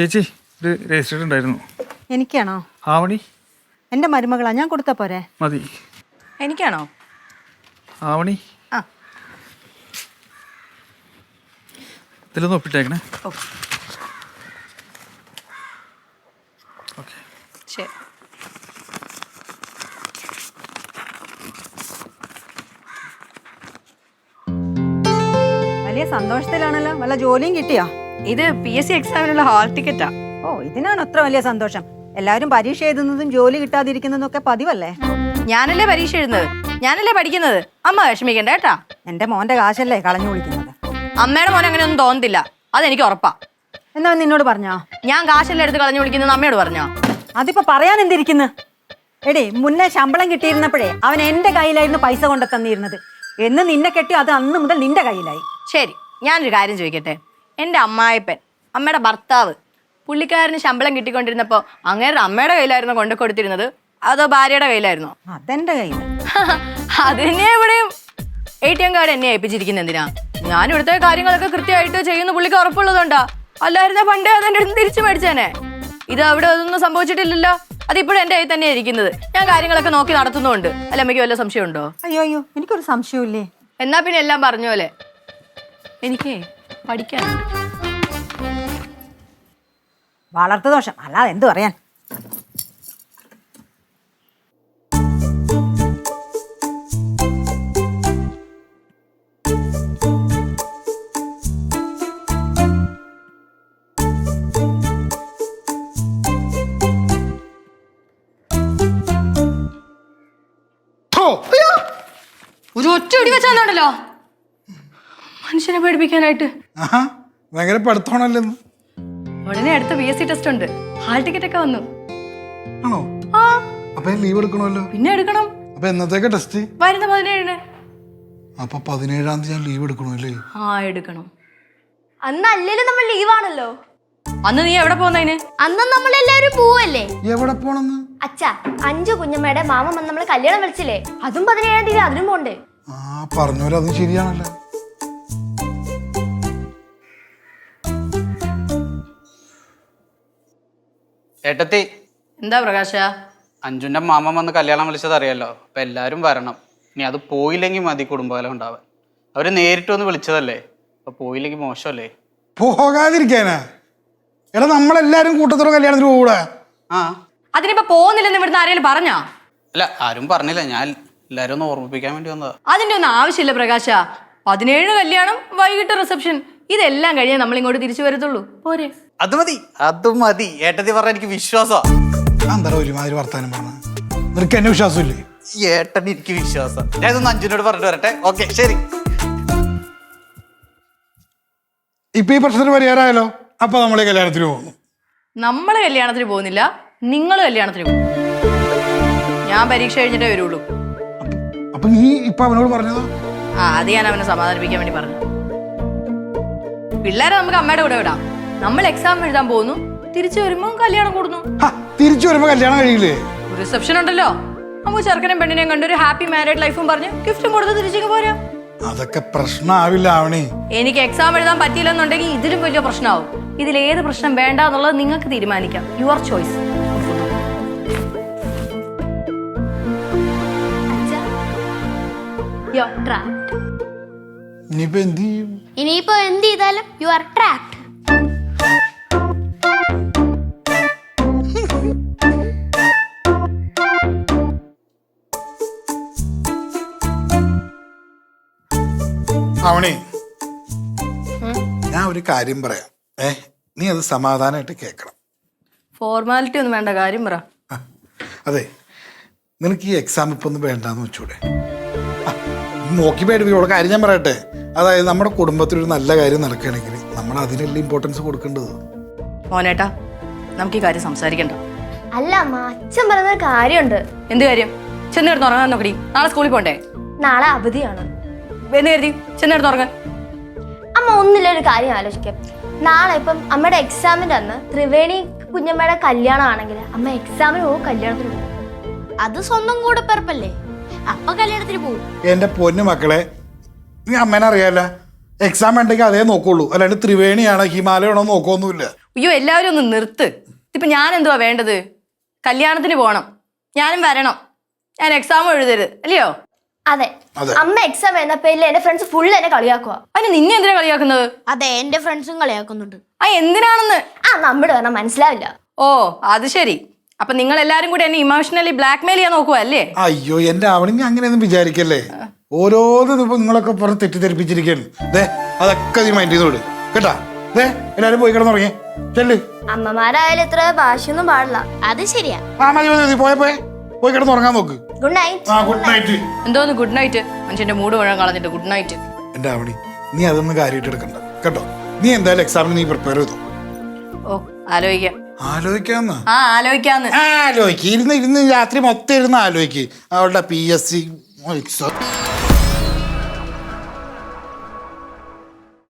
ചേച്ചി ഇത് രജിസ്റ്റർ ഉണ്ടായിരുന്നു എനിക്കാണോ? ആവണി? എന്റെ മരുമകളാ ഞാൻ കൊടുത്താ പോരെ? മതി. എനിക്കാണോ? ആവണി? ആ. ഇതിലൊന്ന് ഒപ്പിട്ടേക്കണേ. ഓ. ഓക്കെ. ശരി. വലിയ സന്തോഷത്തിലാണല്ലോ വല്ല ജോലിയും കിട്ടിയോ? ഇത് പി എസ് സി എക്സാമിനുള്ള ഹാൾ ടിക്കറ്റാ ഓ ഇതിനാണ് അത്ര വലിയ സന്തോഷം. എല്ലാവരും പരീക്ഷ എഴുതുന്നതും ജോലി കിട്ടാതിരിക്കുന്നതും ഒക്കെ പതിവല്ലേ? ഞാനല്ലേ പരീക്ഷ എഴുതുന്നത്? ഞാനല്ലേ പഠിക്കുന്നത്? അമ്മ വിഷമിക്കണ്ട കേട്ടാ. എന്റെ മോന്റെ കാശല്ലേ കളഞ്ഞു വിളിക്കുന്നത് അമ്മയുടെ മോൻ അങ്ങനെ ഒന്നും തോന്നുന്നില്ല അതെനിക്ക് ഉറപ്പാ. എന്നാ നിന്നോട് പറഞ്ഞോ? ഞാൻ കാശല്ലേ എടുത്ത് കളഞ്ഞു വിളിക്കുന്നത് അമ്മയോട് പറഞ്ഞോ? അതിപ്പോ പറയാൻ എന്തിരിക്കുന്നു? എടേ മുന്നേ ശമ്പളം കിട്ടിയിരുന്നപ്പോഴേ അവൻ എന്റെ കയ്യിലായിരുന്നു പൈസ കൊണ്ടു തന്നിരുന്നത് എന്ന് നിന്നെ കെട്ടി അത് അന്ന് മുതൽ നിന്റെ കയ്യിലായി. ശരി ഞാനൊരു കാര്യം ചോദിക്കട്ടെ? എന്റെ അമ്മായിപ്പൻ അമ്മയുടെ ഭർത്താവ്. പുള്ളിക്കാരന് ശമ്പളം കിട്ടിക്കൊണ്ടിരുന്നപ്പോ അങ്ങേരുടെ അമ്മയുടെ കയ്യിലായിരുന്നു കൊണ്ടു കൊടുത്തിരുന്നത്. അതോ ഭാര്യയുടെ കയ്യിലായിരുന്നോ? അതെന്റെ കയ്യിൽ അത് തന്നെ ഇവിടെയും. എ ടി എം കാർഡ് എന്നെ ഏൽപ്പിച്ചിരിക്കുന്നത് എന്തിനാ? ഞാൻ ഇവിടുത്തെ കാര്യങ്ങളൊക്കെ കൃത്യമായിട്ട് ചെയ്യുന്ന പുള്ളിക്ക് ഉറപ്പുള്ളതുകൊണ്ടാ. അല്ലായിരുന്ന പണ്ടേ അതെന്റെ അടുത്ത് തിരിച്ചു മേടിച്ചേനെ. ഇത് അവിടെ അതൊന്നും സംഭവിച്ചിട്ടില്ലല്ലോ. അതിപ്പോഴും എന്റെ കയ്യിൽ തന്നെ ഇരിക്കുന്നത്. ഞാൻ കാര്യങ്ങളൊക്കെ നോക്കി നടത്തുന്നുണ്ട്. അല്ല അമ്മയ്ക്ക് വല്ല സംശയമുണ്ടോ? അയ്യോ അയ്യോ എനിക്കൊരു സംശയമില്ലേ എന്നാ പിന്നെ എല്ലാം പറഞ്ഞ പോലെ എനിക്ക് പഠിക്കാനുണ്ട് വളർത്തു ദോഷം. അല്ലാതെ എന്തു പറയാൻ? ഒരു ഒറ്റ ഒടി വെച്ചാന്നുണ്ടല്ലോ മനുഷ്യനെ പേടിപ്പിക്കാനായിട്ട്. ആഹാ ഭയങ്കര പഠിത്തോണല്ലെന്ന്. ഉടനെ അടുത്ത പി എസ് സി ടെസ്റ്റ് ഉണ്ട്. ഹാൾ ടിക്കറ്റ് ഒക്കെ വന്നു. ആണോ? ആ. അപ്പൊ ലീവ് എടുക്കണമല്ലോ. പിന്നെ എടുക്കണം. അപ്പൊ എന്നത്തേക്ക് ടെസ്റ്റ് വരുന്ന പതിനേഴിന്. അപ്പൊ പതിനേഴാം തീയതി ഞാൻ ലീവ് എടുക്കണമല്ലേ ആ എടുക്കണം. അന്ന് അല്ലേലും നമ്മൾ ലീവാണല്ലോ അന്ന് നീ എവിടെ പോകുന്നതിന് അന്ന് നമ്മൾ എല്ലാവരും പോവല്ലേ എവിടെ പോണെന്ന്? അച്ഛാ അഞ്ചു കുഞ്ഞമ്മയുടെ മാമ വന്ന് നമ്മളെ കല്യാണം വിളിച്ചില്ലേ? അതും പതിനേഴാം തീയതി അതിനും പോണ്ടേ. ആ പറഞ്ഞോലെ അതും ശരിയാണല്ലോ. ഏട്ടത്തി. എന്താ പ്രകാശ? അഞ്ജുന്റെ മാമ വന്ന് കല്യാണം വിളിച്ചത് അറിയാലോ. അപ്പൊ എല്ലാരും വരണം. ഇനി അത് പോയില്ലെങ്കിൽ മതി കുടുംബകാലം ഉണ്ടാവാൻ. അവർ നേരിട്ട് വന്ന് വിളിച്ചതല്ലേ? അപ്പൊ പോയില്ലെങ്കിൽ മോശമല്ലേ? പോകാതിരിക്കാനാ. എടാ നമ്മളെല്ലാരും കൂട്ടത്തോടെ കല്യാണത്തിന് പോകൂടാ ആ. അതിനിപ്പോ പോകുന്നില്ലെന്ന് ഇവിടുന്ന് ആരെങ്കിലും പറഞ്ഞാ? അല്ല ആരും പറഞ്ഞില്ല. ഞാൻ എല്ലാരും ഒന്ന് ഓർമ്മിപ്പിക്കാൻ വേണ്ടി വന്നതാ. അതിന്റെ ഒന്നും ആവശ്യമില്ല പ്രകാശ. പതിനേഴ് കല്യാണം വൈകിട്ട് റിസപ്ഷൻ. ഇതെല്ലാം കഴിഞ്ഞാൽ നമ്മൾ ഇങ്ങോട്ട് തിരിച്ചു വരത്തുള്ളൂ. പോരെ. അത് മതി. അത് മതി. ഏട്ടത്തി പറഞ്ഞ എനിക്ക് വിശ്വാസം. എന്താ ഒരുമാതിരി വർത്താനം പറഞ്ഞ? നിനക്ക് എന്നെ വിശ്വാസമില്ലേ? ഏട്ടൻ എനിക്ക് വിശ്വാസം. ഞാൻ ഇതൊന്ന് അഞ്ജുനോട് പറഞ്ഞിട്ട് വരട്ടെ. ഓക്കെ ശരി. ഇപ്പൊ ഈ പ്രശ്നത്തിന് പരിഹാരമായാലോ അപ്പൊ നമ്മളെ കല്യാണത്തിന് പോകുന്നു. നമ്മൾ കല്യാണത്തിന് പോകുന്നില്ല നിങ്ങൾ കല്യാണത്തിന് പോകും. ഞാൻ പരീക്ഷ കഴിഞ്ഞിട്ടേ വരുള്ളൂ. അപ്പൊ നീ ഇപ്പൊ അവനോട് പറഞ്ഞതോ? ആ അത് ഞാൻ അവനെ സമാധാനിപ്പിക്കാൻ വേണ്ടി പറഞ്ഞു. പിള്ളേരെ നമുക്ക് അമ്മയുടെ കൂടെ വിടാം. നമ്മൾ എക്സാം എഴുതാൻ പോകുന്നു. തിരിച്ചു വരുമ്പോൾ കല്യാണം കൂടുന്നു. ഹാ, തിരിച്ചു വരുമ്പോ കല്യാണം കഴിയില്ലേ? റിസപ്ഷൻ ഉണ്ടല്ലോ. നമുക്ക് ചെറുക്കനും പെണ്ണിനെയും കണ്ട് ഒരു ഹാപ്പി മാരീഡ് ലൈഫും പറഞ്ഞ് ഗിഫ്റ്റും കൊടുത്ത് തിരിച്ചു പോരാ. അതൊക്കെ പ്രശ്നമാവില്ല ആവണേ. എനിക്ക് എക്സാം എഴുതാൻ പറ്റിയില്ലെന്നുണ്ടെങ്കിൽ ഇതിലും വലിയ പ്രശ്നമാവും ഇതിൽ ഏത് പ്രശ്നം വേണ്ട എന്നുള്ളത് നിങ്ങൾക്ക് തീരുമാനിക്കാം. യുവർ ചോയ്സ് അച്ഛാ. യു ട്രാപ്ഡ് ഇനിയിപ്പോ എന്ത് ചെയ്യും? ഇനിയിപ്പോ എന്ത് ചെയ്താലും യു ആർ ട്രാപ്ഡ് അവണേ ഞാൻ ഒരു കാര്യം പറയാം. ഏ നീ അത് സമാധാനമായിട്ട് കേൾക്കണം. ഫോർമാലിറ്റി ഒന്നും വേണ്ട കാര്യം പറ. അതെ നിനക്ക് ഈ എക്സാം ഇപ്പൊ ഒന്നും വേണ്ടെന്ന് വെച്ചൂടെ. നോക്കി പേടിപ്പിക്കോളെ കാര്യം ഞാൻ പറയട്ടെ. അതായത് നമ്മുടെ കുടുംബത്തിൽ ഒരു നല്ല കാര്യം നടക്കുകയാണെങ്കിൽ നമ്മൾ അതിനെല്ലാം ഇമ്പോർട്ടൻസ് കൊടുക്കേണ്ടത്? മോനേട്ടാ നമുക്ക് ഈ കാര്യം സംസാരിക്കണ്ട. അല്ല അമ്മ അച്ഛൻ പറയുന്ന ഒരു കാര്യമുണ്ട്. എന്ത് കാര്യം? ചെന്നിടത്ത് ഉറങ്ങാൻ നോക്കി നാളെ സ്കൂളിൽ പോണ്ടേ? നാളെ അവധിയാണ്. എന്ന് കരുതി? ചെന്നിടത്ത് ഉറങ്ങാൻ. അമ്മ ഒന്നില്ല ഒരു കാര്യം ആലോചിക്കാം. നാളെ ഇപ്പം അമ്മയുടെ എക്സാമിന്റെ അന്ന് ത്രിവേണി കുഞ്ഞമ്മയുടെ കല്യാണം ആണെങ്കിൽ അമ്മ എക്സാമിന് പോകും കല്യാണത്തിന് പോകും. അത് സ്വന്തം കൂടെ പിറപ്പല്ലേ അപ്പൊ കല്യാണത്തിന് പോകും. എന്റെ പൊന്നു മക്കളെ നീ അമ്മേനെ അറിയാല്ല എക്സാം ഉണ്ടെങ്കിൽ അതേ നോക്കുള്ളൂ. അല്ലാണ്ട് ത്രിവേണിയാണ് ഹിമാലയമാണോ നോക്കൊന്നുമില്ല അയ്യോ എല്ലാവരും ഒന്ന് നിർത്ത്. ഇപ്പൊ ഞാൻ എന്തുവാ വേണ്ടത്? കല്യാണത്തിന് പോകണം ഞാനും വരണം. ഞാൻ എക്സാം എഴുതരുത്. അല്ലയോ? അതെ. അതെ. അമ്മ എക്സാം എന്ന പേരിൽ എന്റെ ഫ്രണ്ട്സ് ഫുൾ എന്നെ കളിയാക്കുക അതിന് നിന്നെ എന്തിനാ കളിയാക്കുന്നത്? അതെ എന്റെ ഫ്രണ്ട്സും കളിയാക്കുന്നുണ്ട്. ആ എന്തിനാണെന്ന്? ആ നമ്മുടെ പറഞ്ഞാൽ മനസ്സിലാവില്ല. ഓ അത് ശരി. അപ്പൊ നിങ്ങൾ എല്ലാരും കൂടി എന്നെ ഇമോഷണലി ബ്ലാക്ക്മെയിൽ ചെയ്യാൻ നോക്കുക അല്ലേ? അയ്യോ എന്റെ ഞാൻ അങ്ങനെയൊന്നും വിചാരിക്കല്ലേ. ഓരോന്നും ദിവസം നിങ്ങളൊക്കെ പറഞ്ഞ് തെറ്റിദ്ധരിപ്പിച്ചിരിക്കുകയാണ്. ദേ അതൊക്കെ നീ മൈൻഡ് ചെയ്ത് വിട്. കേട്ടാ? ദേ എല്ലാരും പോയി കിടന്നുറങ്ങി. ചെല്ല്. അമ്മമാരായാലും ഇത്ര ഭാഷയൊന്നും പാടില്ല. അത് ശരിയാ. ആ മതി മതി മതി. പോയെ പോയെ. പോയി കിടന്നുറങ്ങാൻ നോക്ക്. ഗുഡ് നൈറ്റ് ആ ഗുഡ് നൈറ്റ് എന്തോന്ന് ഗുഡ് നൈറ്റ് മനുഷ്യന്റെ മൂഡ് മുഴുവൻ കളഞ്ഞിട്ട് ഗുഡ് നൈറ്റ് എന്റെ അവണി നീ അതൊന്നും കാര്യമായിട്ട് എടുക്കണ്ട. കേട്ടോ? നീ എന്തായാലും എക്സാമിന് നീ പ്രിപ്പയർ ചെയ്തു? ഓ ആലോചിക്കാം. ആലോചിക്കാന്ന്? ആ ആലോചിക്കാന്ന്. ആലോചിക്ക്. ഇരുന്ന് ഇരുന്ന് രാത്രി മൊത്തം ഇരുന്ന് ആലോചിക്ക്. അവളുടെ പി എസ് സി